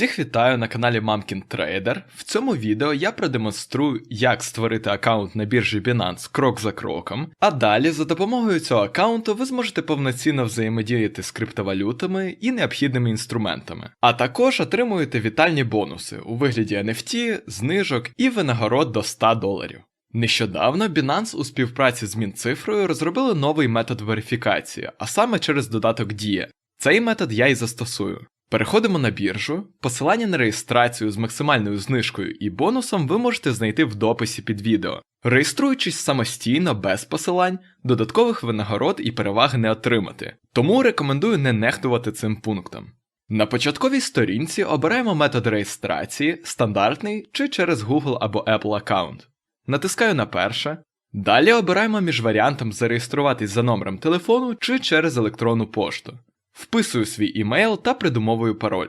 Всіх вітаю на каналі Мамкін Трейдер. В цьому відео я продемонструю, як створити аккаунт на біржі Binance крок за кроком, а далі за допомогою цього аккаунту ви зможете повноцінно взаємодіяти з криптовалютами і необхідними інструментами. А також отримуєте вітальні бонуси у вигляді NFT, знижок і винагород до 100 доларів. Нещодавно Binance у співпраці з Мінцифрою розробили новий метод верифікації, а саме через додаток Дія. Цей метод я і застосую. Переходимо на біржу. Посилання на реєстрацію з максимальною знижкою і бонусом ви можете знайти в дописі під відео. Реєструючись самостійно без посилань, додаткових винагород і переваги не отримати, тому рекомендую не нехтувати цим пунктом. На початковій сторінці обираємо метод реєстрації, стандартний чи через Google або Apple аккаунт. Натискаю на перше. Далі обираємо між варіантом зареєструватись за номером телефону чи через електронну пошту. Вписую свій імейл та придумовую пароль.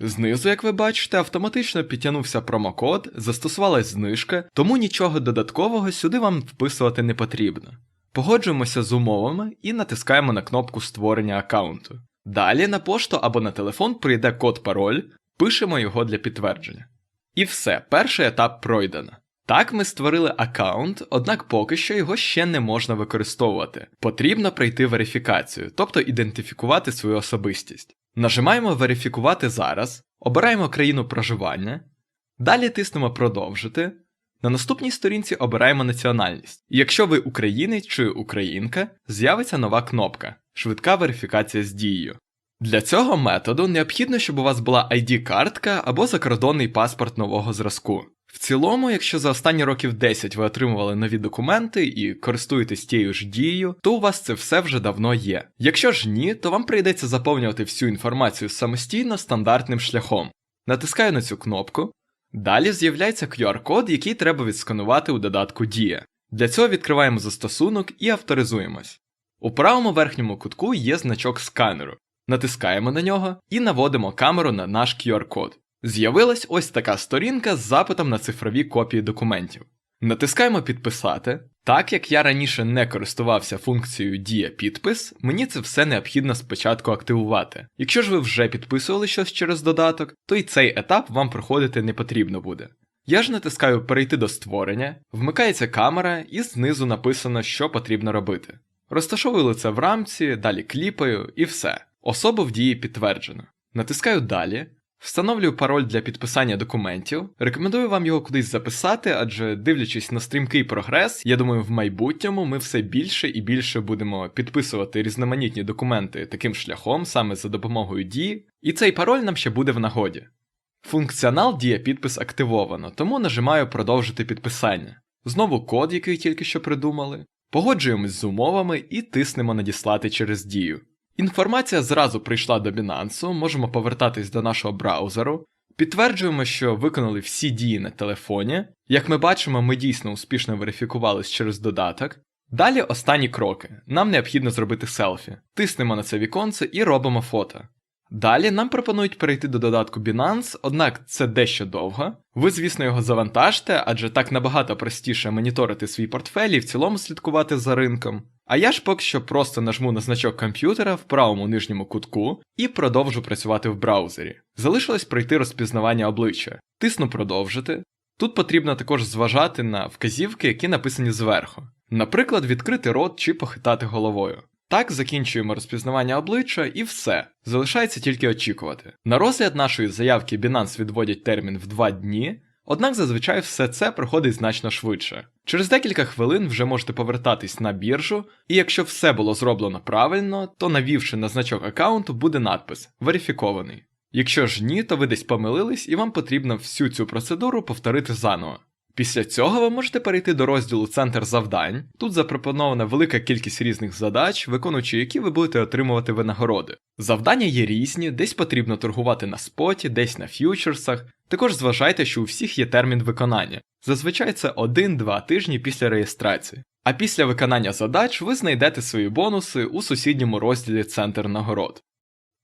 Знизу, як ви бачите, автоматично підтягнувся промокод, застосувалась знижка, тому нічого додаткового сюди вам вписувати не потрібно. Погоджуємося з умовами і натискаємо на кнопку створення аккаунту. Далі на пошту або на телефон прийде код пароль, пишемо його для підтвердження. І все, перший етап пройдено. Так, ми створили аккаунт, однак поки що його ще не можна використовувати. Потрібно пройти верифікацію, тобто ідентифікувати свою особистість. Нажимаємо Верифікувати зараз, обираємо країну проживання, далі тиснемо Продовжити. На наступній сторінці обираємо національність. І якщо ви українець чи українка, з'явиться нова кнопка Швидка верифікація з дією. Для цього методу необхідно, щоб у вас була ID-картка або закордонний паспорт нового зразку. В цілому, якщо за останні років 10 ви отримували нові документи і користуєтесь тією ж дією, то у вас це все вже давно є. Якщо ж ні, то вам прийдеться заповнювати всю інформацію самостійно стандартним шляхом. Натискаю на цю кнопку. Далі з'являється QR-код, який треба відсканувати у додатку Дія. Для цього відкриваємо застосунок і авторизуємось. У правому верхньому кутку є значок сканеру. Натискаємо на нього і наводимо камеру на наш QR-код. З'явилась ось така сторінка з запитом на цифрові копії документів. Натискаємо Підписати. Так як я раніше не користувався функцією Дія підпис, мені це все необхідно спочатку активувати. Якщо ж ви вже підписували щось через додаток, то і цей етап вам проходити не потрібно буде. Я ж натискаю Перейти до створення, вмикається камера і знизу написано, що потрібно робити. Розташовую лице в рамці, далі кліпаю і все. Особу в дії підтверджено. Натискаю Далі. Встановлюю пароль для підписання документів. Рекомендую вам його кудись записати, адже дивлячись на стрімкий прогрес, я думаю, в майбутньому ми все більше і більше будемо підписувати різноманітні документи таким шляхом, саме за допомогою дії, і цей пароль нам ще буде в нагоді. Функціонал дія підпис активовано, тому нажимаю продовжити підписання. Знову код, який тільки що придумали. Погоджуємось з умовами і тиснемо надіслати через дію. Інформація зразу прийшла до Binance, можемо повертатись до нашого браузеру. Підтверджуємо, що виконали всі дії на телефоні. Як ми бачимо, ми дійсно успішно верифікувались через додаток. Далі останні кроки. Нам необхідно зробити селфі. Тиснемо на це віконце і робимо фото. Далі нам пропонують перейти до додатку Binance, однак це дещо довго. Ви, звісно, його завантажте, адже так набагато простіше моніторити свій портфель і в цілому слідкувати за ринком. А я ж поки що просто нажму на значок комп'ютера в правому нижньому кутку і продовжу працювати в браузері. Залишилось пройти розпізнавання обличчя. Тисну продовжити. Тут потрібно також зважати на вказівки, які написані зверху. Наприклад, відкрити рот чи похитати головою. Так, закінчуємо розпізнавання обличчя і все. Залишається тільки очікувати. На розгляд нашої заявки Binance відводять термін в 2 дні, однак зазвичай все це проходить значно швидше. Через декілька хвилин вже можете повертатись на біржу, і якщо все було зроблено правильно, то навівши на значок аккаунту буде надпис Верифікований. Якщо ж ні, то ви десь помилились і вам потрібно всю цю процедуру повторити заново. Після цього ви можете перейти до розділу Центр завдань. Тут запропонована велика кількість різних задач, виконуючи які ви будете отримувати винагороди. Завдання є різні, десь потрібно торгувати на споті, десь на ф'ючерсах. Також зважайте, що у всіх є термін виконання. Зазвичай це 1-2 тижні після реєстрації. А після виконання задач ви знайдете свої бонуси у сусідньому розділі Центр нагород.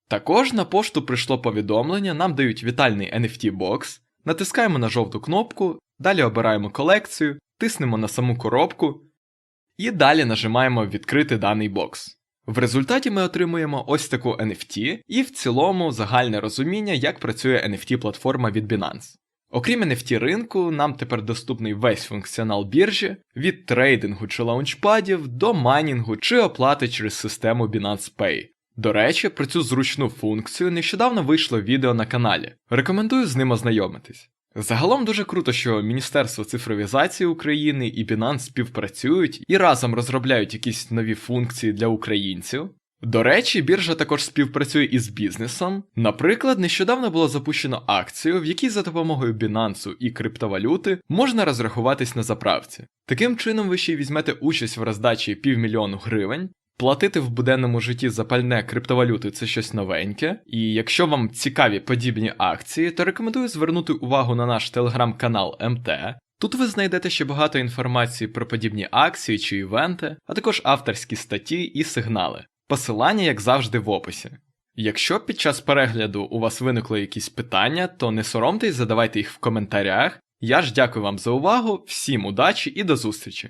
Також на пошту прийшло повідомлення, нам дають вітальний NFT бокс, натискаємо на жовту кнопку Далі обираємо колекцію, тиснемо на саму коробку і далі нажимаємо Відкрити даний бокс. В результаті ми отримуємо ось таку NFT і в цілому загальне розуміння, як працює NFT-платформа від Binance. Окрім NFT ринку, нам тепер доступний весь функціонал біржі від трейдингу чи лаунчпадів до майнінгу чи оплати через систему Binance Pay. До речі, про цю зручну функцію нещодавно вийшло відео на каналі. Рекомендую з ним ознайомитись. Загалом дуже круто, що Міністерство цифровізації України і Binance співпрацюють і разом розробляють якісь нові функції для українців. До речі, біржа також співпрацює із бізнесом. Наприклад, нещодавно було запущено акцію, в якій за допомогою Binance і криптовалюти можна розрахуватись на заправці. Таким чином, ви ще й візьмете участь в роздачі півмільйону гривень. Платити в буденному житті за пальне криптовалюти це щось новеньке, і якщо вам цікаві подібні акції, то рекомендую звернути увагу на наш телеграм-канал МТ. Тут ви знайдете ще багато інформації про подібні акції чи івенти, а також авторські статті і сигнали. Посилання, як завжди, в описі. Якщо під час перегляду у вас виникли якісь питання, то не соромтесь, задавайте їх в коментарях. Я ж дякую вам за увагу, всім удачі і до зустрічі!